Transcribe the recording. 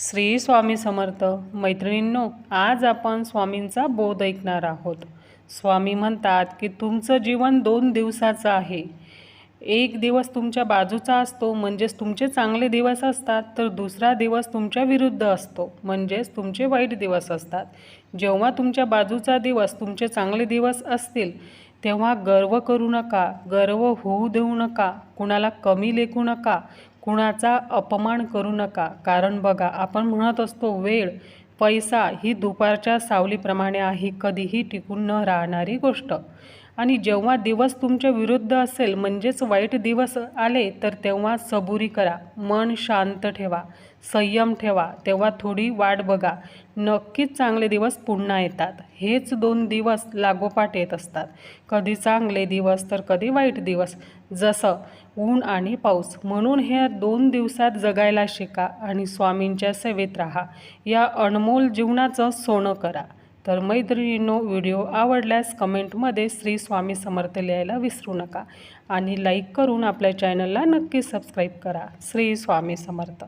श्री स्वामी समर्थ मैत्रिणींनो आज आपण स्वामींचा बोध ऐकणार आहोत. स्वामी म्हणतात की तुमचं जीवन दोन दिवसाचं आहे. एक दिवस तुमच्या बाजूचा असतो म्हणजेच तुमचे चांगले दिवस असतात तर दुसरा दिवस तुमच्या विरुद्ध असतो म्हणजेच तुमचे वाईट दिवस असतात. जेव्हा तुमच्या बाजूचा दिवस तुमचे चांगले दिवस असतील तेव्हा गर्व करू नका गर्व होऊ देऊ नका कुणाला कमी लेखू नका कुणाचा अपमान करू नका. कारण बघा आपण म्हणत असतो वेळ पैसा ही दुपारच्या सावलीप्रमाणे आहे. कधीही टिकून न राहणारी गोष्ट. आणि जेव्हा दिवस तुमच्या विरुद्ध असेल म्हणजेच वाईट दिवस आले तर तेव्हा सबुरी करा. मन शांत ठेवा. संयम ठेवा. तेव्हा थोडी वाट बघा. नक्कीच चांगले दिवस पुन्हा येतात. हेच दोन दिवस लागोपाठ येत असतात. कधी चांगले दिवस तर कधी वाईट दिवस. जसं ऊन आणि पाऊस. म्हणून ह्या दोन दिवसात जगायला शिका आणि स्वामींच्या सेवेत राहा. या अनमोल जीवनाचं सोनं करा. तर मैत्रिणींनो व्हिडिओ आवडल्यास कमेंटमध्ये श्री स्वामी समर्थ लिहायला विसरू नका. आणि लाईक करून आपल्या चॅनलला नक्की सबस्क्राईब करा. श्री स्वामी समर्थ.